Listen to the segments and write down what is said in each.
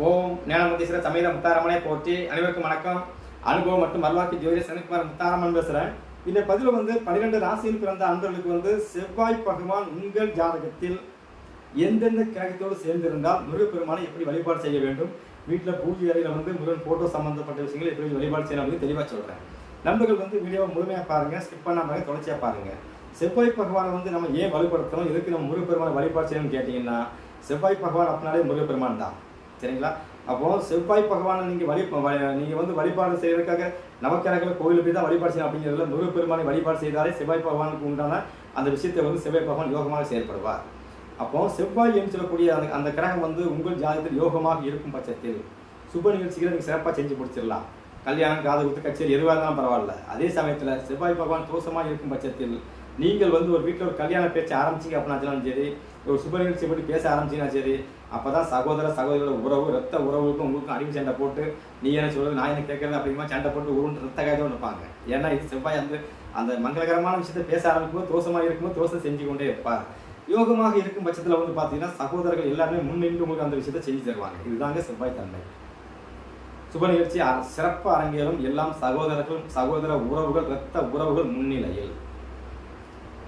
ஓம் ஞானமதீஸ்வர சமீத முத்தாரமனை போற்றி. அனைவருக்கும் வணக்கம். அனுபவம் மற்றும் மல்வாக்கி ஜோதிட சனிக்குமார் முத்தாரமன் பேசுகிறேன் இந்த பதிவில் வந்து பன்னிரெண்டு ராசியில் பிறந்த அன்பர்களுக்கு வந்து செவ்வாய் பகவான் உங்கள் ஜாதகத்தில் எந்தெந்த கிரகத்தோடு சேர்ந்திருந்தால் முருகப்பெருமானை எப்படி வழிபாடு செய்ய வேண்டும்? வீட்டில் பூஜை அறையில் வந்து முருகன் போட்டோ சம்பந்தப்பட்ட விஷயங்களை எப்படி வழிபாடு செய்யணும் அப்படின்னு தெளிவாக சொல்கிறேன் நண்பர்கள் வந்து வீடியோவை முழுமையாக பாருங்கள் ஸ்கிப் பண்ணாமல் தொடர்ச்சியாக பாருங்கள் செவ்வாய் பகவானை வந்து நம்ம ஏன் வலுப்படுத்தணும்? எதுக்கு நம்ம முருகப்பெருமானை வழிபாடு செய்யணும்னு கேட்டிங்கன்னா செவ்வாய் பகவான் அப்படின்னாலே முருகப்பெருமான் தான். சரிங்களா? அப்போ செவ்வாய் பகவானை நீங்கள் வழி நீங்கள் வந்து வழிபாடு செய்யறதுக்காக நவக்கிரகங்கள் கோயிலுக்கு போய் தான் வழிபாடு செய்யணும் அப்படிங்கிறதுல முருகப்பெருமானை வழிபாடு செய்தாலே செவ்வாய் பகவானுக்கு உண்டான அந்த விஷயத்தை வந்து செவ்வாய் பகவான் யோகமாக செயல்படுவார் அப்போ செவ்வாய் என்று சொல்லக்கூடிய அந்த அந்த கிரகம் வந்து உங்கள் ஜாதகத்தில் யோகமாக இருக்கும் பட்சத்தில் சுப நிகழ்ச்சிகளை நீங்கள் சிறப்பாக செஞ்சு முடிச்சிடலாம். கல்யாணம் காது குத்து கச்சேரி எதுவாக இருந்தாலும் பரவாயில்ல. அதே சமயத்தில் செவ்வாய் பகவான் தோஷமாக இருக்கும் பட்சத்தில் நீங்கள் வந்து ஒரு வீட்டில் ஒரு கல்யாண பேச்சு ஆரம்பிச்சிங்க அப்படின்னாச்சாலும் சரி ஒரு சுப நிகழ்ச்சி பற்றி பேச ஆரம்பிச்சிங்கன்னா சரி அப்போ தான் சகோதர சகோதரிகளோட உறவு ரத்த உறவுக்கும் உங்களுக்கும் அடிமை சண்டை போட்டு நீ என்ன சொல்றது நான் என்ன கேட்குறது அப்படிமா சண்டை போட்டு உருண்டு ரத்த காயத்தோடு இருப்பாங்க ஏன்னா இது செவ்வாய் அந்த அந்த மங்களகரமான விஷயத்தை பேச ஆரம்பிக்கும்போது தோஷமாக இருக்கும்போது தோசை செஞ்சு கொண்டே இருப்பார். யோகமாக இருக்கும் பட்சத்தில் வந்து பார்த்தீங்கன்னா சகோதரர்கள் எல்லாருமே முன்னின்று உங்களுக்கு அந்த விஷயத்தை செஞ்சு தருவாங்க. இதுதாங்க செவ்வாய் தன்மை. சுப நிகழ்ச்சி அ- சிறப்பு அரங்கேறும் எல்லாம் சகோதரர்கள் சகோதர உறவுகள் இரத்த உறவுகள் முன்னிலையில்.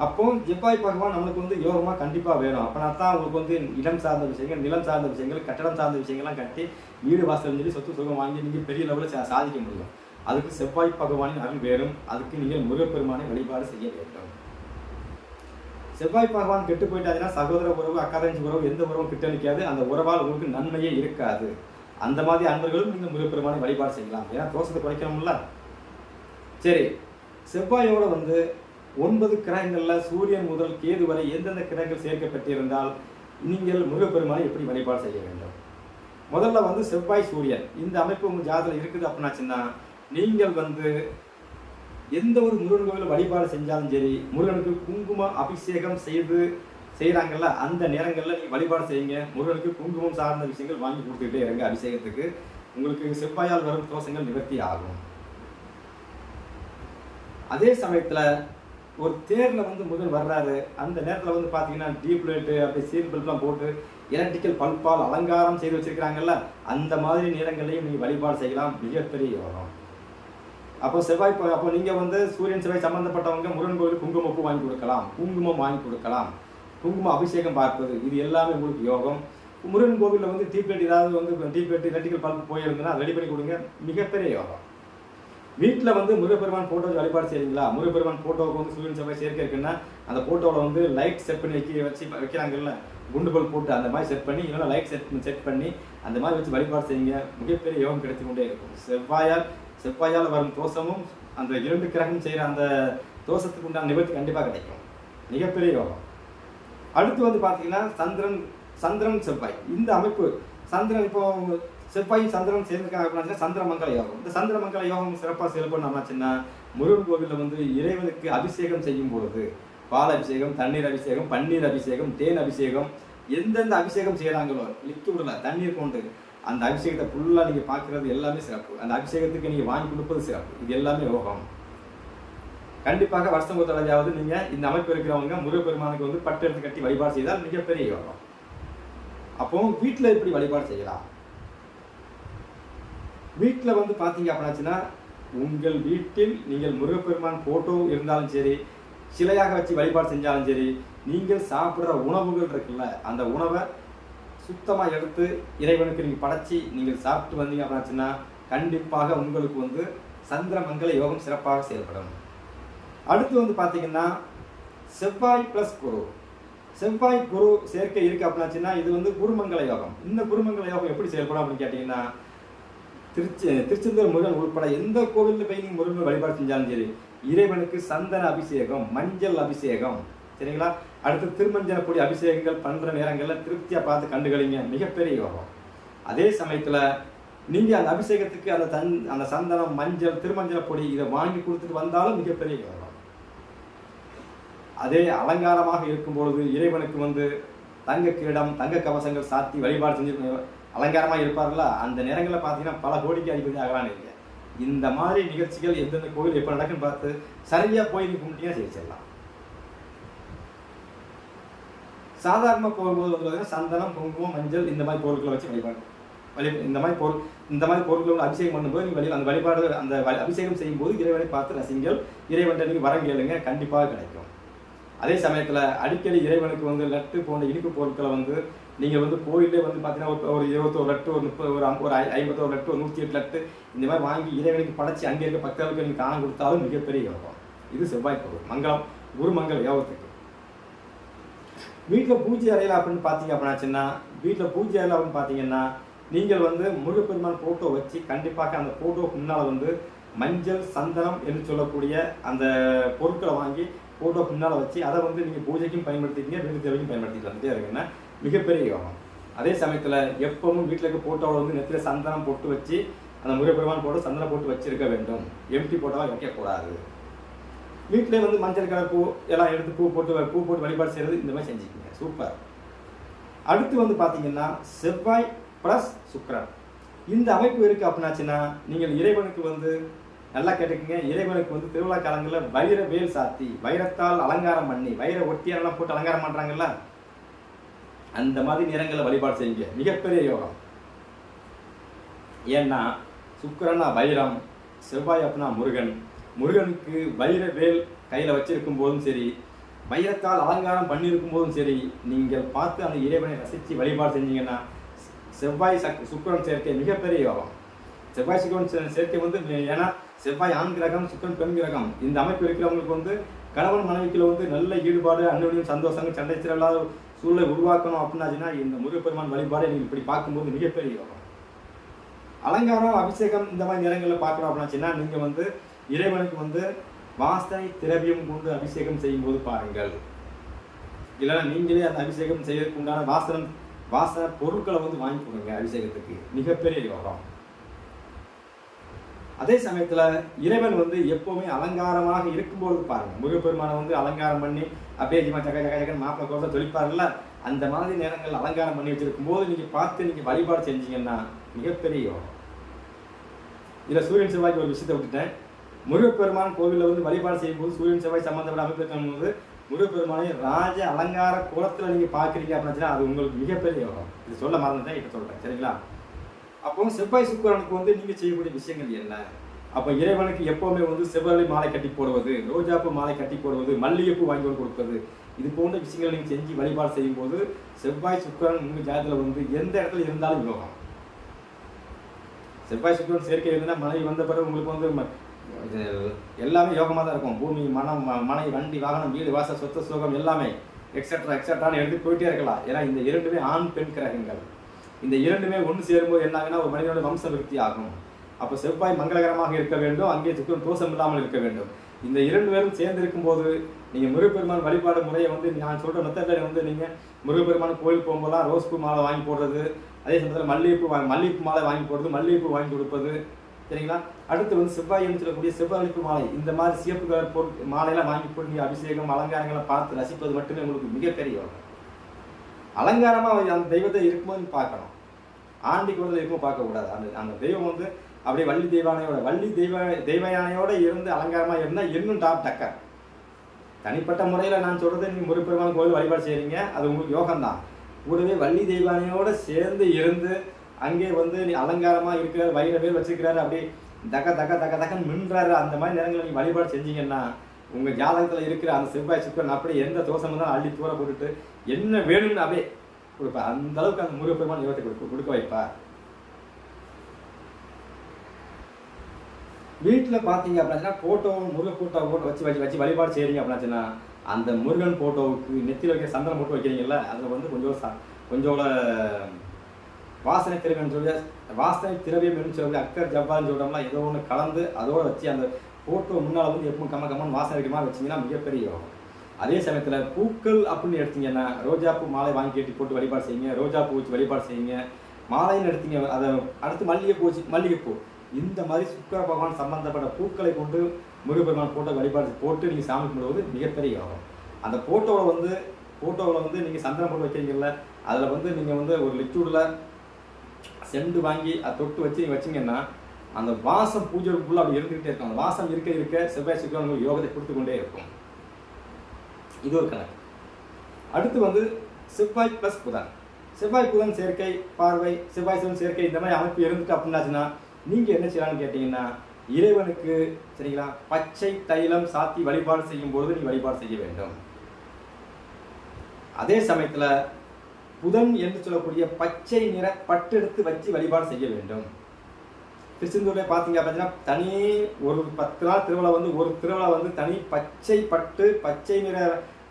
அப்போ செவ்வாய் பகவான் நம்மளுக்கு வந்து யோகமாக கண்டிப்பாக வேணும். அப்போனா தான் அவங்களுக்கு வந்து இடம் சார்ந்த விஷயங்கள் நிலம் சார்ந்த விஷயங்கள் கட்டடம் சார்ந்த விஷயங்கள்லாம் கட்டி வீடு வாசல் சொல்லி சொத்து சுகம் வாங்கி நீங்கள் பெரிய லெவலில் சாதிக்க முடியும். அதுக்கு செவ்வாய் பகவானின் அருள் வேணும். அதுக்கு நீங்கள் முருகப்பெருமானை வழிபாடு செய்ய வேண்டும். செவ்வாய் பகவான் கெட்டு போயிட்டாருன்னா சகோதர உறவு அக்காதஞ்சி உறவு எந்த உறவும் கிட்ட நிற்காது அந்த உறவால் உங்களுக்கு நன்மையே இருக்காது. அந்த மாதிரி அன்பர்களும் நீங்கள் முருகப்பெருமானை வழிபாடு செய்யலாம். ஏன்னா தோஷத்தை குறைக்கணும்ல. சரி செவ்வாயோட வந்து ஒன்பது கிரகங்களில் சூரியன் முதல் கேது வரை எந்தெந்த கிரகங்கள் சேர்க்கப்பட்டிருந்தால் நீங்கள் முருகப்பெருமானை எப்படி வழிபாடு செய்ய வேண்டும்? முதல்ல வந்து செவ்வாய் சூரியன். இந்த அமைப்பு உங்கள் ஜாதகம் இருக்குது அப்படின்னாச்சுன்னா நீங்கள் வந்து எந்த ஒரு முருகன் கோவில் வழிபாடு செஞ்சாலும் சரி முருகனுக்கு குங்கும அபிஷேகம் செய்து செய்கிறாங்கல்ல அந்த நேரங்களில் நீங்கள் வழிபாடு செய்யுங்க. முருகனுக்கு குங்குமம் சார்ந்த விஷயங்கள் வாங்கி கொடுத்துக்கிட்டே இருங்க அபிஷேகத்துக்கு. உங்களுக்கு செவ்வாயால் வரும் தோஷங்கள் நிவர்த்தி ஆகும். அதே சமயத்தில் ஒரு தேரில் வந்து முதல் வர்றாரு. அந்த நேரத்தில் வந்து பார்த்தீங்கன்னா டீப் லைட்டு அப்படி சீல் பல்ப்லாம் போட்டு எலக்ட்ரிக்கல் பல்பால் அலங்காரம் செய்து வச்சிருக்கிறாங்கல்ல அந்த மாதிரி நேரங்களையும் நீங்கள் வழிபாடு செய்யலாம். மிகப்பெரிய யோகம். அப்போ செவ்வாய் அப்போ நீங்கள் வந்து சூரியன் செவ்வாய் சம்மந்தப்பட்டவங்க முருகன் கோவில் குங்குமப்பூ வாங்கி கொடுக்கலாம். குங்குமம் வாங்கி கொடுக்கலாம். குங்கும அபிஷேகம் பார்ப்பது இது எல்லாமே உங்களுக்கு யோகம். முருகன் கோவிலில் வந்து டீப்லைட் ஏதாவது வந்து டீப்லைட் எலக்ட்ரிக்கல் பல்ப் போயிருந்ததுன்னா ரெடி பண்ணி கொடுங்க. மிகப்பெரிய யோகம். வீட்டில் வந்து முருகப்பெருமான் ஃபோட்டோ வழிபாடு செய்றீங்களா? முருகப்பெருமான் ஃபோட்டோவுக்கு வந்து சூரியன் செவ்வாய் சேர்க்கை இருக்குன்னா அந்த ஃபோட்டோவில் வந்து லைட் செட் பண்ணி வைக்க வச்சு வைக்கிறாங்கல்ல குண்டுபல் போட்டு அந்த மாதிரி செட் பண்ணி இல்லைன்னா லைட் செட் செட் பண்ணி அந்த மாதிரி வச்சு வழிபாடு செய்யுங்க. மிகப்பெரிய யோகம் கிடைத்து கொண்டே இருக்கும். செவ்வாயால் செவ்வாயால் வரும் தோஷமும் அந்த இரண்டு கிரகம் செய்கிற அந்த தோஷத்துக்கு உண்டான நிவர்த்தி கண்டிப்பாக கிடைக்கும். மிகப்பெரிய யோகம். அடுத்து வந்து பார்த்தீங்கன்னா சந்திரன் சந்திரன் செவ்வாய். இந்த அமைப்பு சந்திரன் இப்போ செவ்வாயும் சந்திரன் சேர்ந்திருக்காங்க அப்படின்னா சந்திரமங்கல யோகம். இந்த சந்திரமங்கல யோகம் சிறப்பாக செயல்படணும்னாச்சுன்னா முருகன் கோவிலில் வந்து இறைவனுக்கு அபிஷேகம் செய்யும் பொழுது பால் அபிஷேகம் தண்ணீர் அபிஷேகம் பன்னீர் அபிஷேகம் தேன் அபிஷேகம் எந்தெந்த அபிஷேகம் செய்கிறாங்களோ லிக்விடில் தண்ணீர் கொண்டு அந்த அபிஷேகத்தை ஃபுல்லாக நீங்கள் பார்க்குறது எல்லாமே சிறப்பு. அந்த அபிஷேகத்துக்கு நீங்கள் வாங்கி கொடுப்பது சிறப்பு. இது எல்லாமே யோகம். கண்டிப்பாக வருஷம் ஒரு தடவையாவது நீங்கள் இந்த அமைப்பு இருக்கிறவங்க முருகப்பெருமானுக்கு வந்து பட்டு எடுத்து கட்டி வழிபாடு செய்தால் மிகப்பெரிய யோகம். அப்போ வீட்டில் எப்படி வழிபாடு செய்யலாம்? வீட்டில் வந்து பார்த்தீங்க அப்படின்னாச்சுன்னா உங்கள் வீட்டில் நீங்கள் முருகப்பெருமான் ஃபோட்டோ இருந்தாலும் சரி சிலையாக வச்சு வழிபாடு செஞ்சாலும் சரி நீங்கள் சாப்பிட்ற உணவுகள் இருக்குல்ல அந்த உணவை சுத்தமாக எடுத்து இறைவனுக்கு நீங்கள் படைச்சி நீங்கள் சாப்பிட்டு வந்தீங்க அப்படின்னாச்சுன்னா கண்டிப்பாக உங்களுக்கு வந்து சந்திரமங்கல யோகம் சிறப்பாக செயல்படும். அடுத்து வந்து பார்த்தீங்கன்னா செவ்வாய் ப்ளஸ் குரு. செவ்வாய் குரு சேர்க்கை இருக்குது அப்படின்னாச்சுன்னா இது வந்து குருமங்கல யோகம். இந்த குருமங்கல யோகம் எப்படி செயல்படும் அப்படின்னு கேட்டிங்கன்னா திருச்சி திருச்செந்தூர் முருகன் உட்பட எந்த கோவிலில் போய் நீங்கள் முருகன் வழிபாடு செஞ்சாலும் சரி இறைவனுக்கு சந்தன அபிஷேகம் மஞ்சள் அபிஷேகம். சரிங்களா? அடுத்து திருமஞ்சன பொடி அபிஷேகங்கள் பண்ணுற நேரங்களில் திருப்தியாக பார்த்து கண்டுகளிங்க. மிகப்பெரிய யோகம். அதே சமயத்தில் நீங்கள் அந்த அபிஷேகத்துக்கு அந்த தன் அந்த சந்தனம் மஞ்சள் திருமஞ்சன பொடி இதை வாங்கி கொடுத்துட்டு வந்தாலும் மிகப்பெரிய யோகம். அதே அலங்காரமாக இருக்கும் பொழுது இறைவனுக்கு வந்து தங்க கிரீடம் தங்க கவசங்கள் சாத்தி வழிபாடு செஞ்சு அலங்காரமாக இருப்பார்களா? அந்த நேரங்களில் பார்த்தீங்கன்னா பல கோடிக்கு அதிபதி ஆகலாம் நீங்க இந்த மாதிரி நிகழ்ச்சிகள் எந்தெந்த கோவில் எப்போ நடக்குன்னு பார்த்து சரியாக போய் நீ கும்பிட்டீங்கன்னா ஜெயிச்சிடலாம் சாதாரண போகும்போது வந்து பார்த்தீங்கன்னா சந்தனம் குங்குமம் மஞ்சள் இந்த மாதிரி பொருட்களை வச்சு வழிபாடு வழி இந்த மாதிரி பொருள் இந்த மாதிரி பொருட்களோட அபிஷேகம் பண்ணும்போது நீங்கள் வழி அந்த வழிபாடு அந்த அபிஷேகம் செய்யும் போது இறைவனை பார்த்து ரசிங்கள். இறைவன் நீங்கள் வரம் கேளுங்க கண்டிப்பாக கிடைக்கும். அதே சமயத்துல அடிக்கடி இறைவனுக்கு வந்து லட்டு போன்ற இனிப்பு பொருட்களை வந்து நீங்கள் வந்து கோயிலே வந்து பார்த்தீங்கன்னா ஒரு- ஒரு இருபத்தோரு லட்டு ஒரு முப்பது ஒரு ஒரு ஐ- ஐம்பத்தோரு லட்டு ஒரு நூற்றி எட்டு லட்டு இந்த மாதிரி வாங்கி இறைவனுக்கு படைச்சி அங்கே இருக்க பக்தர்களுக்கு நீங்கள் தானம் கொடுத்தாலும் மிகப்பெரிய யோகம். இது செவ்வாய் பொருள். மங்களம். குருமங்கல் யோகத்துக்கு. வீட்டில் பூஜை அறையில் அப்படின்னு பார்த்தீங்க அப்படின்னாச்சுன்னா வீட்டில் பூஜை அறையில் அப்படின்னு பார்த்தீங்கன்னா நீங்கள் வந்து முருகப்பெருமான் ஃபோட்டோ வச்சு கண்டிப்பாக அந்த ஃபோட்டோக்கு முன்னால் வந்து மஞ்சள் சந்தனம் என்று சொல்லக்கூடிய அந்த பொருட்களை வாங்கி ஃபோட்டோவுக்கு முன்னால் வச்சு அதை வந்து நீங்கள் பூஜைக்கும் பயன்படுத்திக்கிங்க வீட்டு தேவைக்கும் பயன்படுத்திக்கலாம். இருக்குன்னா மிகப்பெரிய யோகம். அதே சமயத்தில் எப்பவும் வீட்டில் இருக்க வந்து நெத்தியில் சந்தனம் போட்டு வச்சு அந்த முருகப்பெருமான் போட்டு சந்தனம் போட்டு வச்சிருக்க வேண்டும். எம்டி போட்டோவாக வைக்கக்கூடாது. வீட்டிலே வந்து மஞ்சள் கலர் பூ எல்லாம் எடுத்து பூ போட்டு பூ போட்டு வழிபாடு செய்கிறது இந்த மாதிரி செஞ்சுக்கோங்க. சூப்பர் அடுத்து வந்து பார்த்தீங்கன்னா செவ்வாய் ப்ளஸ் சுக்கரன். இந்த அமைப்பு இருக்குது அப்படின்னாச்சுன்னா நீங்கள் இறைவனுக்கு வந்து நல்லா கேட்டுக்கங்க. இறைவனுக்கு வந்து திருவிழா காலங்களில் வைர வேல் சாத்தி வைரத்தால் அலங்காரம் பண்ணி வைர ஒட்டியாரெல்லாம் போட்டு அலங்காரம் பண்ணுறாங்கல்ல அந்த மாதிரி நிறங்களை வழிபாடு செய்யுங்க. மிகப்பெரிய யோகம். ஏன்னா சுக்கிரனா வைரம் செவ்வாய் அப்படின்னா முருகன். முருகனுக்கு வைர வேல் கையில் வச்சிருக்கும் போதும் சரி வைரத்தால் அலங்காரம் பண்ணியிருக்கும் போதும் சரி நீங்கள் பார்த்து அந்த இறைவனை ரசித்து வழிபாடு செஞ்சீங்கன்னா செவ்வாய் சக் சுக்கரன் சேர்க்கை மிகப்பெரிய யோகம். செவ்வாய் சுக்கரன் சேர்க்கை வந்து ஏன்னா செவ்வாய் ஆண் கிரகம் சுக்கரன் பெண் கிரகம். இந்த அமைப்பு இருக்கிறவங்களுக்கு வந்து கணவன் மனைவிக்குள்ள வந்து நல்ல ஈடுபாடு அன்னுடையும் சந்தோஷங்கள் சண்டை சிறலாத சூழலை உருவாக்கணும் அப்படின்னாச்சுன்னா இந்த முருகப்பெருமான் வழிபாடை நீங்கள் இப்படி பார்க்கும்போது மிகப்பெரிய யோகம். அலங்காரம் அபிஷேகம் இந்த மாதிரி நிறங்களில் பார்க்குறோம் அப்படின்னாச்சுன்னா நீங்கள் வந்து இறைவனுக்கு வந்து வாசனை திரவியம் கொண்டு அபிஷேகம் செய்யும்போது பாருங்கள். இல்லைன்னா நீங்களே அந்த அபிஷேகம் செய்யறதுக்கு உண்டான வாசனம் வாசனை பொருட்களை வந்து வாங்கி கொடுங்க அபிஷேகத்துக்கு. மிகப்பெரிய யோகம். அதே சமயத்தில் இறைவன் வந்து எப்போவுமே அலங்காரமாக இருக்கும்போது பாருங்கள் முருகப்பெருமானை வந்து அலங்காரம் பண்ணி அப்படியே ஜிமா ஜக ஜக ஜகன் மாப்பிள கோசம் தொழிப்பாருல்ல அந்த மாதிரி நேரங்கள் அலங்காரம் பண்ணி வச்சிருக்கும் போது நீங்கள் பார்த்து நீங்கள் வழிபாடு செஞ்சீங்கன்னா மிகப்பெரிய யோகம். இதில் சூரியன் செவ்வாய்க்கு ஒரு விஷயத்தை விட்டுட்டேன். முருகப்பெருமான் கோவிலில் வந்து வழிபாடு செய்யும்போது சூரியன் செவ்வாய் சம்பந்தப்பட்ட அமைப்பு போது முருகப்பெருமானை ராஜ அலங்கார கோலத்துல நீங்கள் பார்க்குறீங்க அப்படின்னா அது உங்களுக்கு மிகப்பெரிய யோகம். இது சொல்ல மறந்துட்டேன் இப்போ சொல்கிறேன் சரிங்களா? அப்போ செவ்வாய் சுக்கரனுக்கு வந்து நீங்க செய்யக்கூடிய விஷயங்கள் என்ன? அப்போ இறைவனுக்கு எப்பவுமே வந்து செவ்வாய் மாலை கட்டி போடுவது ரோஜாப்பூ மாலை கட்டி போடுவது மல்லிகைப்பூ வாங்கி கொடுப்பது இது போன்ற விஷயங்களை நீங்க செஞ்சு வழிபாடு செய்யும்போது செவ்வாய் சுக்கரன் உங்க ஜாதத்துல வந்து எந்த இடத்துல இருந்தாலும் யோகம். செவ்வாய் சுக்கரன் சேர்க்கை இருந்தால் மனைவி வந்த பிறகு உங்களுக்கு வந்து ம- இது எல்லாமே யோகமாக தான் இருக்கும். பூமி மனம் ம- மனை வண்டி வாகனம் வீடு வாசல் சொத்து சுகம் எல்லாமே எக்ஸட்ரா எக்ஸட்ரான்னு எடுத்து போயிட்டே இருக்கலாம். ஏன்னா இந்த இரண்டுமே ஆண் பெண் கிரகங்கள். இந்த இரண்டுமே ஒன்று சேரும்போது என்னாங்கன்னா ஒரு மனிதனோட வம்ச விருத்தி ஆகும். அப்போ செவ்வாய் மங்களகரமாக இருக்க வேண்டும் அங்கே சுக்கிரன் தோஷம் இல்லாமல் இருக்க வேண்டும். இந்த இரண்டு பேரும் சேர்ந்து இருக்கும்போது நீங்கள் முருகப்பெருமான் வழிபாடு முறையை வந்து நான் சொல்கிற மெத்தடில் வந்து நீங்கள் முருகப்பெருமான் கோயில் போகும்போதெல்லாம் ரோஸ் பூ மாலை வாங்கி போடுறது அதே சமயத்தில் மல்லிகைப்பூ வாங்கி மல்லிகைப்பூ மாலை வாங்கி போடுறது மல்லிகைப்பூ வாங்கி கொடுப்பது சரிங்களா? அடுத்து வந்து செவ்வாய்னு சொல்லக்கூடிய செவ்வாய்ப்பு மாலை. இந்த மாதிரி சிவப்பு கலர் பொருள் மாலையெல்லாம் வாங்கி போட்டு நீங்கள் அபிஷேகம் அலங்காரங்களை பார்த்து ரசிப்பது மட்டுமே உங்களுக்கு மிகப்பெரிய யோகம். அலங்காரமாக அந்த தெய்வத்தை இருக்கும்போது பார்க்கணும். ஆண்டி வந்து தெய்வமும் பார்க்கக்கூடாது அந்த அந்த தெய்வம் வந்து அப்படியே வள்ளி தெய்வானையோட வள்ளி தெய்வ தெய்வயானையோட இருந்து அலங்காரமாக இருந்தால் இன்னும் டாப் டக்கர் தனிப்பட்ட முறையில் நான் சொல்கிறது நீங்கள் முருகப்பெருமான் கோயில் வழிபாடு செய்கிறீங்க அது உங்களுக்கு யோகம்தான். கூடவே வள்ளி தெய்வானையோட சேர்ந்து இருந்து அங்கே வந்து நீ அலங்காரமாக இருக்கிறார் வயிறு பேர் வச்சுருக்கிறாரு அப்படியே தக்க தக்க தக்க தக்கன்னு மின்றாரு. அந்த மாதிரி நேரங்களில் நீங்கள் வழிபாடு செஞ்சீங்கன்னா உங்கள் ஜாதகத்தில் இருக்கிற அந்த செவ்வாய் சுக்கரன் அப்படியே எந்த தோஷம் தான் அள்ளி தூர போட்டுட்டு என்ன வேணும்னு அப்படியே கொடுப்பார் அந்த அளவுக்கு அந்த முருகப்பெருமான் தெய்வத்தை கொடுக்க கொடுக்க வைப்பார் வீட்டில் பார்த்தீங்க அப்படின்னா ஃபோட்டோ முருகன் ஃபோட்டோ போட்டு வச்சு வச்சு வச்சு வழிபாடு செய்கிறீங்க அப்படின்னா அந்த முருகன் ஃபோட்டோவுக்கு நெத்தியில் வைக்கிற சந்தனம் போட்டு வைக்கிறீங்கல்ல அதில் வந்து கொஞ்சம் ச- கொஞ்சம் வாசனை திரவியம் சொல்லி வாசனை திரவியம் என்று சொல்லி அக்கர் ஜவ்வான்னு சொல்கிறோம்ல ஏதோ ஒன்று கலந்து அதோட வச்சு அந்த ஃபோட்டோ முன்னால் வந்து எப்பவும் கம்ம கம்மன் வாசனை வைக்கிற வச்சிங்கன்னா மிகப்பெரிய யோகம். அதே சமயத்தில் பூக்கள் அப்படின்னு எடுத்தீங்கன்னா ரோஜாப்பூ மாலை வாங்கி கட்டி போட்டு வழிபாடு செய்யுங்க ரோஜாப்பூ வச்சு வழிபாடு செய்யுங்க. மாலைன்னு எடுத்தீங்க அதை அடுத்து மல்லிகைப்பூ வச்சு மல்லிகைப்பூ இந்த மாதிரி சுக்கர பகவான் சம்பந்தப்பட்ட பூக்களை கொண்டு முருகப்பெருமான் போட்டோ வழிபாடு போட்டு நீங்கள் சாமி கும்பிடுவது மிகப்பெரிய யோகம். அந்த ஃபோட்டோவில் வந்து ஃபோட்டோவில் வந்து நீங்கள் சந்தனம் போட்டு வைக்கிறீங்கல்ல அதில் வந்து நீங்கள் வந்து ஒரு லிச்சூடில் செண்டு வாங்கி அதை தொட்டு வச்சு நீங்கள் வச்சீங்கன்னா அந்த வாசம் பூஜை ஃபுல்லாக அப்படி இருந்துகிட்டே இருக்கும். அந்த வாசம் இருக்க இருக்க செவ்வாய் சுக்கிரன் உங்களுக்கு யோகத்தை கொடுத்து கொண்டே இருக்கும். இது ஒரு கணக்கு. அடுத்து வந்து செவ்வாய் ப்ளஸ் புதன். செவ்வாய் புதன் சேர்க்கை பார்வை செவ்வாய் சிவன் சேர்க்கை இந்த மாதிரி அமைப்பு இருந்துட்டு அப்படின்னாச்சுன்னா நீங்க என்ன செய்யலாம்னு கேட்டீங்கன்னா இறைவனுக்கு சரிங்களா பச்சை தைலம் சாத்தி வழிபாடு செய்யும் பொழுது நீ வழிபாடு செய்ய வேண்டும். அதே சமயத்துல புதன் என்று சொல்லக்கூடிய பச்சை நிற பட்டு எடுத்து வச்சு வழிபாடு செய்ய வேண்டும். திருச்செந்தூர்ல பார்த்தீங்க அப்படின்னா தனி ஒரு பத்து நாள் திருவிழா வந்து ஒரு திருவிழா வந்து தனி பச்சை பட்டு பச்சை நிற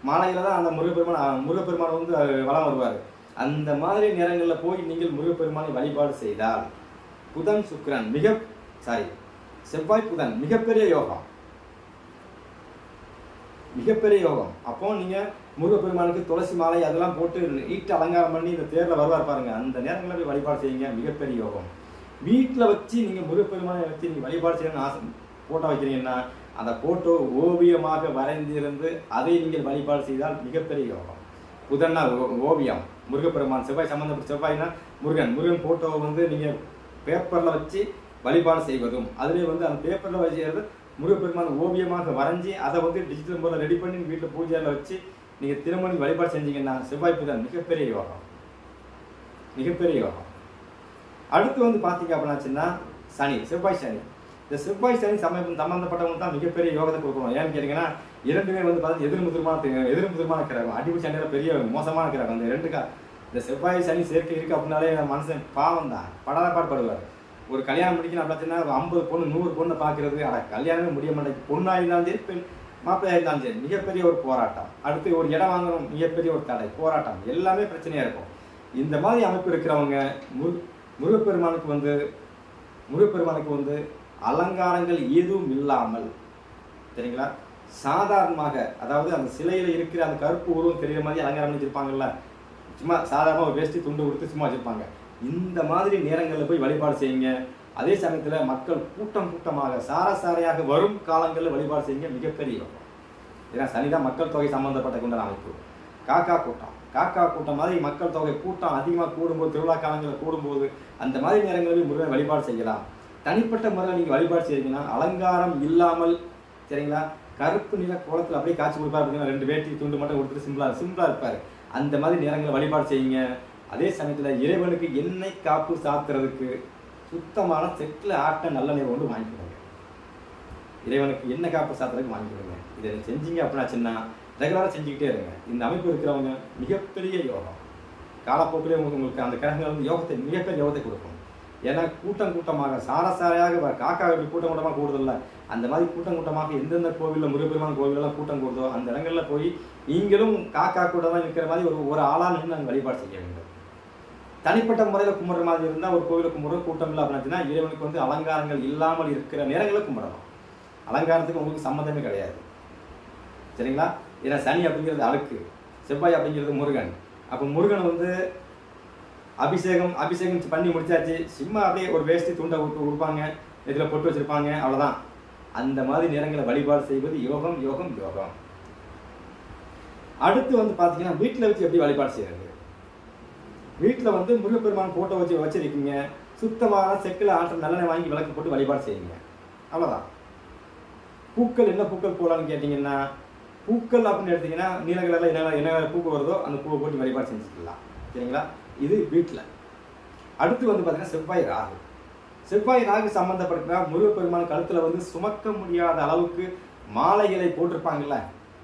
மாலையில் தான் அந்த முருகப்பெருமான் முருகப்பெருமான் வந்து வளம் வருவார். அந்த மாதிரி நேரங்களில் போய் நீங்கள் முருகப்பெருமானை வழிபாடு செய்தால் புதன் சுக்கிரன் மிக சாரி செவ்வாய் புதன் மிகப்பெரிய யோகம். மிகப்பெரிய யோகம். அப்போ நீங்க முருகப்பெருமானுக்கு துளசி மாலை அதெல்லாம் போட்டு நீட்டு அலங்காரம் பண்ணி இந்த தேரில் வருவார் பாருங்க. அந்த நேரங்களில் போய் வழிபாடு செய்யுங்க. மிகப்பெரிய யோகம். வீட்டில் வச்சு நீங்க முருகப்பெருமானை வச்சு நீங்க வழிபாடு செய்யணும்னு ஆசை போட்டோ வைக்கிறீங்கன்னா அந்த போட்டோ ஓவியமாக வரைந்திருந்து அதை நீங்கள் வழிபாடு செய்தால் மிகப்பெரிய யோகம். புதன்னா ஓ- ஓவியம். முருகப்பெருமான் செவ்வாய் சம்பந்தப்பட்ட செவ்வாய்னா முருகன். முருகன் போட்டோவை வந்து நீங்கள் பேப்பரில் வச்சு வழிபாடு செய்வதும். அதுலேயே வந்து அந்த பேப்பரில் வச்சுக்கிறது முருகப்பெருமான் ஓவியமாக வரைஞ்சி அதை வந்து டிஜிட்டல் முறையில் ரெடி பண்ணி வீட்டில் பூஜையில் வச்சு நீங்கள் திருமணி வழிபாடு செஞ்சீங்கன்னா செவ்வாய் புதன் மிகப்பெரிய யோகம். மிகப்பெரிய யோகம். அடுத்து வந்து பார்த்தீங்க அப்படின்னாச்சுன்னா சனி. செவ்வாய் சனி. இந்த செவ்வாய் சனி சமயம் சம்பந்தப்பட்டவங்க தான் மிகப்பெரிய யோகத்தை கொடுக்கணும். ஏன்னு கேட்டீங்கன்னா இரண்டுமே வந்து பார்த்தீங்கன்னா எதிர்முதிர்மான எதிர்முதிர்மான கிரகம் அடிப்பு சண்டையில் பெரிய மோசமான கிரகம். இந்த ரெண்டு கா- இந்த செவ்வாய் சனி சேர்க்கை இருக்கு அப்படின்னாலே மனுஷன் பாவம் தான். படாத பாடுபடுவார். ஒரு கல்யாணம் முடிக்கணும் அப்படின்னா ஐம்பது பொண்ணு நூறு பொண்ணை பார்க்கறது ஆனால் கல்யாணமே முடிய மாட்டேங்குது. பொண்ணாக இருந்தாலும் சரி பெண் மாப்பிள்ளையாக இருந்தாலும் சரி மிகப்பெரிய ஒரு போராட்டம். அடுத்து ஒரு இடம் வாங்கணும் மிகப்பெரிய ஒரு தடை போராட்டம். எல்லாமே பிரச்சனையாக இருக்கும். இந்த மாதிரி அமைப்பு இருக்கிறவங்க முரு முருகப்பெருமானுக்கு வந்து முருகப்பெருமானுக்கு வந்து அலங்காரங்கள் எதுவும் இல்லாமல் சரிங்களா சாதாரணமாக அதாவது அந்த சிலையில் இருக்கிற அந்த கருப்பு உருவம் தெரிகிற மாதிரி அலங்காரம் வச்சுருப்பாங்கல்ல? சும்மா சாதாரணமாக ஒரு வேஷ்டி துண்டு கொடுத்து சும்மா வச்சுருப்பாங்க. இந்த மாதிரி நேரங்களில் போய் வழிபாடு செய்யுங்க. அதே சமயத்தில் மக்கள் கூட்டம் கூட்டமாக சாரசாரையாக வரும் காலங்களில் வழிபாடு செய்யுங்க. மிகப்பெரிய யோகம். ஏன்னா சனிதான் மக்கள் தொகை சம்பந்தப்பட்ட கொண்ட அமைப்பு. காக்கா கூட்டம். காக்கா கூட்டம் மாதிரி மக்கள் தொகை கூட்டம் அதிகமாக கூடும்போது திருவிழா காலங்களில் கூடும்போது அந்த மாதிரி நேரங்களில் முருகன் வழிபாடு செய்யலாம். தனிப்பட்ட முறையில் நீங்கள் வழிபாடு செய்றீங்கன்னா அலங்காரம் இல்லாமல் சரிங்களா? கருப்பு நிற கோலத்தில் அப்படியே காய்ச்சி கொடுப்பாரு அப்படின்னா ரெண்டு வேட்டி துண்டு மட்டும் கொடுத்துட்டு சிம்பிளாக சிம்பிளாக இருப்பார். அந்த மாதிரி நேரங்களில் வழிபாடு செய்யுங்க. அதே சமயத்தில் இறைவனுக்கு எண்ணெய் காப்பு சாத்துறதுக்கு சுத்தமான செட்டில் ஆட்ட நல்லெண்ணெய் கொண்டு வாங்கிக்கோங்க இறைவனுக்கு எண்ணெய் காப்பு சாத்துறதுக்கு வாங்கிக்கோங்க இதை செஞ்சீங்க அப்படின்னாச்சுன்னா ரெகுலராக செஞ்சுக்கிட்டே இருங்க. இந்த அமைப்பு இருக்கிறவங்க மிகப்பெரிய யோகம். காலப்போக்கிலே உங்களுக்கு உங்களுக்கு அந்த கிரகங்கள் வந்து யோகத்தை மிகப்பெரிய யோகத்தை கொடுக்கும். ஏன்னா கூட்டம் கூட்டமாக சாரசாரையாக காக்கா எப்படி கூட்டம் கூட்டமாக கூடுதல்ல அந்த மாதிரி கூட்டம் கூட்டமாக எந்தெந்த கோவிலில் முருகப்பெருமான் கோவிலெல்லாம் கூட்டம் கூடுதோ அந்த இடங்களில் போய் நீங்களும் காக்கா கூடலாம் இருக்கிற மாதிரி ஒரு ஒரு ஆளாக நின்று நாங்கள் வழிபாடு செய்ய வேண்டும். தனிப்பட்ட முறையில் கும்பிட்ற மாதிரி இருந்தால் ஒரு கோவிலுக்கு கும்பிட்ற கூட்டம் இல்லை அப்படின்னா இறைவனுக்கு வந்து அலங்காரங்கள் இல்லாமல் இருக்கிற நேரங்களில் கும்பிடலாம். அலங்காரத்துக்கு உங்களுக்கு சம்மந்தமே கிடையாது. சரிங்களா? ஏன்னா சனி அப்படிங்கிறது அழுக்கு செவ்வாய் அப்படிங்கிறது முருகன். அப்போ முருகன் வந்து அபிஷேகம் அபிஷேகம் பண்ணி முடிச்சாச்சு. சும்மா அப்படியே ஒரு வேஷ்டி துண்டை விட்டு கொடுப்பாங்க. இதில் பொட்டு வச்சிருப்பாங்க. அவ்வளோதான் அந்த மாதிரி நேரங்களை வழிபாடு செய்வது யோகம் யோகம் யோகம். அடுத்து வந்து பார்த்தீங்கன்னா வீட்டில் வச்சு எப்படி வழிபாடு செய்யறது? வீட்டில் வந்து முருகப்பெருமான் ஃபோட்டோ வச்சு வச்சுருக்கீங்க. சுத்தமான செக்கில் ஆற்றல் நல்லெண்ணெய் வாங்கி விளக்கு போட்டு வழிபாடு செய்யுங்க. அவ்வளோதான் பூக்கள் என்ன பூக்கள் போடலாம்னு கேட்டிங்கன்னா பூக்கள் அப்படின்னு எடுத்தீங்கன்னா நீல கலரில் என்ன என்ன பூக்கள் வருதோ அந்த பூவை போட்டு வழிபாடு செஞ்சுக்கலாம். சரிங்களா? இது வீட்டில் அடுத்து வந்து பார்த்தீங்கன்னா செவ்வாய் ராகு. செவ்வாய் ராகு சம்மந்தப்பட்ட முருகப்பெருமான் கழுத்தில் வந்து சுமக்க முடியாத அளவுக்கு மாலைகளை போட்டிருப்பாங்கல்ல?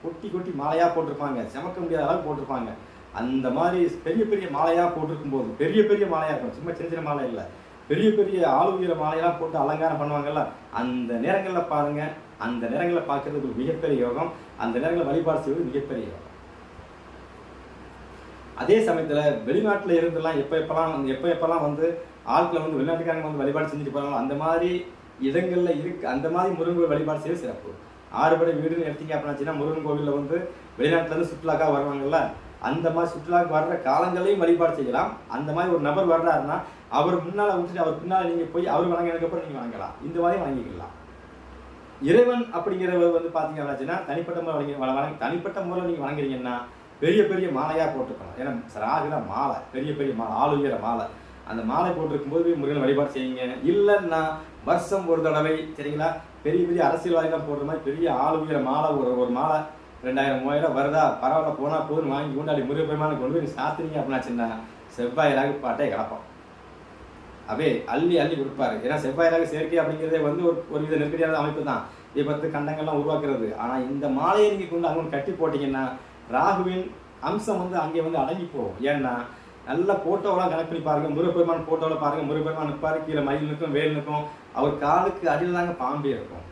கொட்டி கொட்டி மாலையாக போட்டிருப்பாங்க. சுமக்க முடியாத அளவுக்கு போட்டிருப்பாங்க. அந்த மாதிரி பெரிய பெரிய மாலையாக போட்டிருக்கும் போது பெரிய பெரிய மாலையாக இருக்கும் சும்மா சின்ன சின்ன மாலை இல்லை. பெரிய பெரிய ஆளுகிற மாலையெல்லாம் போட்டு அலங்காரம் பண்ணுவாங்கல்ல? அந்த நேரங்களில் பாருங்கள் அந்த நேரங்களில் பார்க்கறதுக்கு மிகப்பெரிய யோகம். அந்த நேரங்களில் வழிபாடு செய்வது மிகப்பெரிய யோகம். அதே சமயத்தில் வெளிநாட்டில் இருந்தெல்லாம் எப்போ எப்போல்லாம் வந்து எப்போ எப்போல்லாம் வந்து ஆட்களை வந்து வெளிநாட்டுக்காரங்க வந்து வழிபாடு செஞ்சுட்டு போகிறாங்களோ அந்த மாதிரி இடங்களில் இருக்கு அந்த மாதிரி முருகன் கோவில் வழிபாடு செய்ய சிறப்பு. ஆறுபடை வீடுன்னு எடுத்தீங்க அப்படின்னாச்சுன்னா முருகன் கோவிலில் வந்து வெளிநாட்டிலேருந்து சுற்றுலாக்காக வருவாங்கல்ல அந்த மாதிரி சுற்றுலாக்கு வர்ற காலங்களையும் வழிபாடு செய்யலாம். அந்த மாதிரி ஒரு நபர் வர்றாருன்னா அவர் முன்னால் விட்டுட்டு அவர் பின்னால் நீங்கள் போய் அவர் வணங்கினதுக்கப்புறம் நீங்கள் வணங்கலாம். இந்த மாதிரி வணங்கிக்கலாம். இறைவன் அப்படிங்கிறவர் வந்து பார்த்தீங்க அப்படின்னா தனிப்பட்ட முறை வணங்கி வண- வணங்கி தனிப்பட்ட முறையில் நீங்கள் வணங்குறீங்கன்னா பெரிய பெரிய மாலையாக போட்டுக்கணும் ஏன்னா ராகுல மாலை. பெரிய பெரிய மாலை ஆளுயர மாலை. அந்த மாலை போட்டிருக்கும் போது முருகன் வழிபாடு செய்யுங்க. இல்லைன்னா வருஷம் ஒரு தடவை சரிங்களா? பெரிய பெரிய அரசியல்வாதிகள் போடுற மாதிரி பெரிய ஆளுயர மாலை ஒரு ஒரு மாலை ரெண்டாயிரம் மூவாயிரம் வருதா? பரவாயில்ல போனால் போதும் வாங்கி கொண்டாடி முருகப்பெருமானை கொண்டு போய் சாத்துறீங்க அப்படின்னாச்சுன்னா செவ்வாய் ராகு பாட்டை கிடப்போம். அப்படியே அள்ளி அள்ளி கொடுப்பாரு. ஏன்னா செவ்வாய் ராகு சேர்க்கை அப்படிங்கிறதே வந்து ஒரு ஒரு வித நெருக்கடியான அமைப்பு தான். இதை விபத்து கண்டங்கள்லாம் உருவாக்குறது. ஆனால் இந்த மாலையை நீங்கள் கொண்டு அங்கே கட்டி போட்டிங்கன்னா ராகுவின் அம்சம் வந்து அங்கே வந்து அடங்கி போகும். ஏன்னா நல்ல போட்டோவெல்லாம் கனெக்ட் பண்ணி பாருங்க. முருகப்பெருமான் போட்டோவில் பாருங்க. முருகப்பெருமான் நிற்பாரு கீழே மயில் நிற்கும் வேல் நிற்கும். அவர் காலுக்கு அடியில் தாங்க பாம்பே இருக்கும்.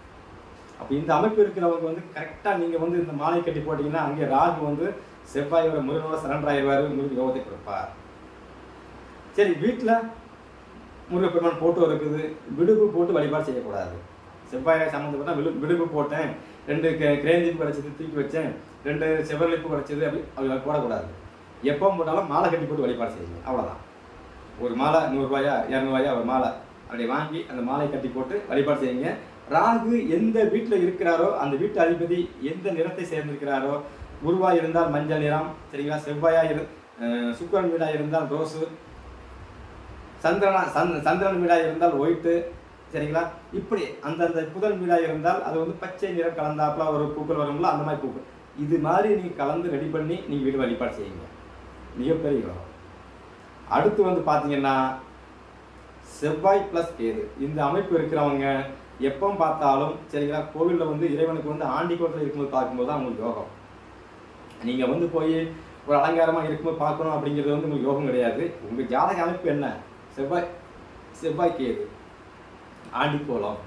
அப்போ இந்த அமைப்பு இருக்கிறவங்க வந்து கரெக்டாக நீங்கள் வந்து இந்த மாலை கட்டி போட்டிங்கன்னா அங்கே ராகு வந்து செவ்வாயோட முருகனோட சரண்டர் ஆயிடுவார். முருகன் யோகத்தை கொடுப்பார். சரி வீட்டில் முருகப்பெருமான் போட்டோ இருக்குது. விடுப்பு போட்டு வழிபாடு செய்யக்கூடாது. செவ்வாயை சம்மந்தப்பட்ட விடு விடுப்பு போட்டேன். ரெண்டு கிரேந்திப்பு கிடச்சது தூக்கி வச்சேன். ரெண்டு செவ்வரளிப்பு கிடச்சது அப்படி அப்படி போடக்கூடாது. எப்போ போட்டாலும் மாலை கட்டி போட்டு வழிபாடு செய்யுங்க. அவ்வளோதான் ஒரு மாலை நூறுரூவாயா இரநூறுவாயா ஒரு மாலை. அப்படி வாங்கி அந்த மாலை கட்டி போட்டு வழிபாடு செய்யுங்க. ராகு எந்த வீட்டில் இருக்கிறாரோ அந்த வீட்டு அதிபதி எந்த நிறத்தை சேர்ந்திருக்கிறாரோ உருவாக இருந்தால் மஞ்சள் நிறம் சரிங்களா? செவ்வாயாக இரு சுக்கரன் சுக்கிரன் இருந்தால் ரோஸு சந்திரனா சந்த் சந்திரன் வீடாக இருந்தால் ஒயிட்டு சரிங்களா? இப்படி அந்தந்த புதன் வீடாக இருந்தால் அது வந்து பச்சை நிறம் கலந்தாப்புல ஒரு பூக்கள் வரும்ல அந்த மாதிரி பூக்கள். இது மாதிரி நீங்கள் கலந்து ரெடி பண்ணி நீங்கள் வீடு வழிபாடு செய்யுங்க. மிகப்பெரிய யோகம். அடுத்து வந்து பார்த்தீங்கன்னா செவ்வாய் ப்ளஸ் கேது. இந்த அமைப்பு இருக்கிறவங்க எப்போ பார்த்தாலும் சரிங்களா கோவிலில் வந்து இறைவனுக்கு வந்து ஆண்டி கோட்டில் இருக்கும்போது பார்க்கும்போது தான் உங்களுக்கு யோகம். நீங்கள் வந்து போய் ஒரு அலங்காரமாக இருக்கும்போது பார்க்கணும் அப்படிங்கிறது வந்து உங்களுக்கு யோகம் கிடையாது. உங்கள் ஜாதக அமைப்பு என்ன? செவ்வாய் செவ்வாய் கேது. ஆண்டி கோலம்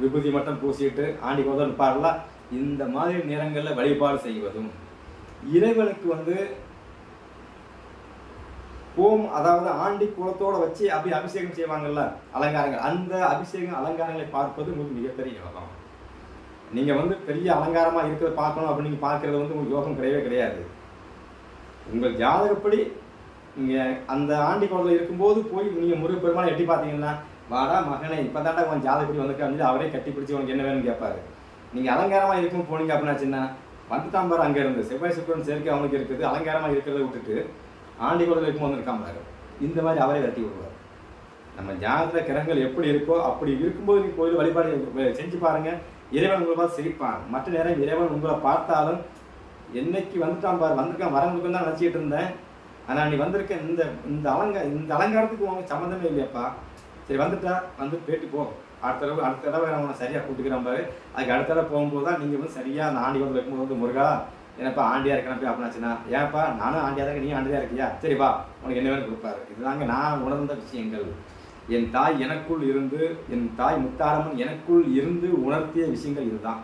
விபூதி மட்டும் பூசிட்டு ஆண்டி கோலம் இந்த மாதிரி நேரங்களில் வழிபாடு செய்வதும். இறைவனுக்கு வந்து ஹோம் அதாவது ஆண்டி குளத்தோட வச்சு அப்படி அபிஷேகம் செய்வாங்கல்ல அலங்காரங்கள். அந்த அபிஷேகம் அலங்காரங்களை பார்ப்பது உங்களுக்கு மிகப்பெரிய யோகம். நீங்க வந்து பெரிய அலங்காரமா இருக்கிறத பார்க்கணும் அப்படின்னு நீங்கள் பார்க்கறது வந்து உங்களுக்கு யோகம் கிடையவே கிடையாது. உங்கள் ஜாதகப்படி நீங்க அந்த ஆண்டி குளத்தில் இருக்கும்போது போய் நீங்க முருகப்பெருமானை எட்டி பார்த்தீங்கன்னா வாடா மகனே இப்பதான்டா உன் ஜாதகப்படி வந்திருக்கு அப்படின்னு அவரே கட்டி பிடிச்சி உனக்கு என்ன வேணும்னு கேட்பாரு. நீங்கள் அலங்காரமாக இருக்கும் போனீங்க அப்படின்னாச்சுன்னா வந்துட்டான் பாரு அங்கே இருந்து செவ்வாய் சுக்கரன் சேர்க்கை அவனுக்கு இருக்குது அலங்காரமாக இருக்கிறத விட்டுட்டு ஆண்டி குழந்தை இருக்கும் வந்திருக்கான் பாரு. இந்த மாதிரி அவரே விரட்டி விடுவார். நம்ம ஜாதக கிரகங்கள் எப்படி இருக்கோ அப்படி இருக்கும்போது நீ கோயில் வழிபாடு செஞ்சு பாருங்கள் இறைவன் உங்களை பார்த்து சிரிப்பான். மற்ற நேரம் இறைவன் உங்களை பார்த்தாலும் என்னைக்கு வந்துட்டான் பாரு வந்திருக்கான் வரவங்களுக்கு தான் நினச்சிக்கிட்டு இருந்தேன். ஆனால் நீ வந்திருக்க இந்த இந்த அலங்க இந்த அலங்காரத்துக்கு உனக்கு சம்மந்தமே இல்லையாப்பா. சரி வந்துட்டா வந்து போயிட்டு போ. அடுத்த தடவை அடுத்த தடவை நான் உன்னை சரியாக கூட்டுக்கிறேன் பாரு. அதுக்கு அடுத்த தடவை போகும்போது தான் நீங்கள் வந்து சரியாக அந்த ஆண்டி வந்து வைக்கும்போது வந்து முருகா என்னப்பா ஆண்டியாக இருக்கேன் போய் அப்படின்னாச்சுன்னா ஏன்ப்பா நானும் ஆண்டியாக இருக்கேன், நீ ஆண்டியாக இருக்கியா? சரிப்பா உனக்கு என்ன வேணும் கொடுப்பாரு. இதுதாங்க நான் உணர்ந்த விஷயங்கள். என் தாய் எனக்குள் இருந்து என் தாய் முத்தாரம்மன் எனக்குள் இருந்து உணர்த்திய விஷயங்கள் இதுதான்.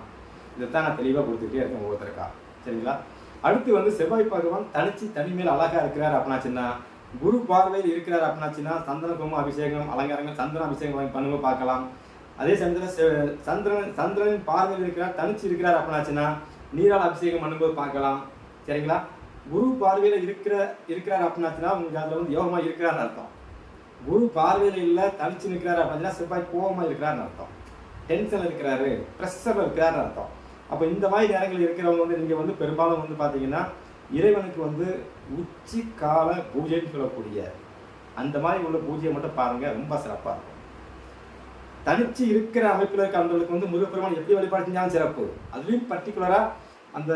இதைத்தான் நான் தெளிவாக கொடுத்துக்கிட்டே இருக்கேன் ஒவ்வொருத்தருக்கா. சரிங்களா? அடுத்து வந்து செவ்வாய் பகவான் தனிச்சு தனிமேல் அழகாக இருக்கிறார் அப்படின்னாச்சுன்னா குரு பார்வையில் இருக்கிறார் அப்படின்னாச்சுன்னா சந்தன அபிஷேகம் அலங்காரங்கள் சந்திரன் அபிஷேகம் பண்ணுங்க பார்க்கலாம். அதே சந்திரன் சந்திரன் சந்திரனின் பார்வையில் இருக்கிறார் தனிச்சு இருக்கிறார் அப்படின்னாச்சுன்னா நீரால் அபிஷேகம் பண்ணும்போது பார்க்கலாம். சரிங்களா? குரு பார்வையில் இருக்கிற இருக்கிறார் அப்படின்னாச்சுன்னா உங்களுக்கு அதில் வந்து யோகமாக இருக்கிறார்னு அர்த்தம். குரு பார்வையில் இல்லை தனிச்சு நிற்கிறார் அப்படின்னா செவ்வாய் கோபமாக இருக்கிறாருன்னு அர்த்தம். டென்ஷன் இருக்கிறாரு ப்ரெஷரில் இருக்கிறாருன்னு அர்த்தம். அப்போ இந்த மாதிரி நேரங்கள் இருக்கிறவங்க வந்து நீங்கள் வந்து பெரும்பாலும் வந்து பார்த்தீங்கன்னா இறைவனுக்கு வந்து உச்சி கால பூஜைன்னு சொல்லக்கூடிய அந்த மாதிரி உள்ள பூஜையை மட்டும் பாருங்க. ரொம்ப சிறப்பாக இருக்கும். தனிச்சு இருக்கிற அமைப்பில் இருக்க அந்தவர்களுக்கு வந்து முருகப்பெருமான் எப்படி வழிபாடு செஞ்சாலும் சிறப்பு. அதுலேயும் பர்டிகுலராக அந்த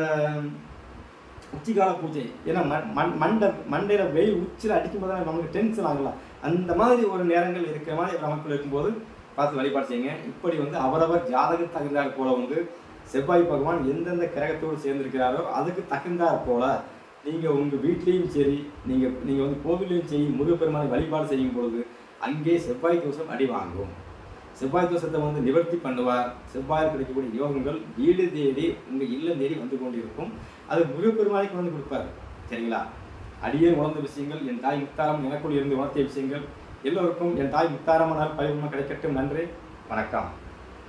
உச்சிகால பூஜை. ஏன்னா மண் மண் மண்டை மண்டையில் வெயில் உச்சியில் அடிக்கும் போது நமக்கு டென்ஷன் ஆகலாம். அந்த மாதிரி ஒரு நேரங்கள் இருக்கிற மாதிரி ஒரு அமைப்பில் இருக்கும்போது பார்த்து வழிபாடு செய்யுங்க. இப்படி வந்து அவரவர் ஜாதகம் தகுந்தாற் போல வந்து செவ்வாய் பகவான் எந்தெந்த கிரகத்தோடு சேர்ந்திருக்கிறாரோ அதுக்கு தகுந்தாற் போல நீங்கள் உங்கள் வீட்லேயும் சரி நீங்கள் நீங்கள் வந்து கோவிலையும் சரி முருகப்பெருமானை வழிபாடு செய்யும் பொழுது அங்கே செவ்வாய் தோஷம் அடி வாங்கும். செவ்வாய் தோஷத்தை வந்து நிவர்த்தி பண்ணுவார். செவ்வாயில் கிடைக்கக்கூடிய யோகங்கள் வீடு தேடி உங்கள் இல்லம் தேடி வந்து கொண்டிருக்கும். அது முருகப்பெருமானைக்கு வந்து கொடுப்பார். சரிங்களா? அடியே உணர்ந்த விஷயங்கள் என் தாய் முத்தாரம் எனக்குள் இருந்து உணர்த்திய விஷயங்கள். எல்லோருக்கும் என் தாய் முத்தாரமானால் பயிர்மா கிடைக்கட்டும். நன்றி. வணக்கம்.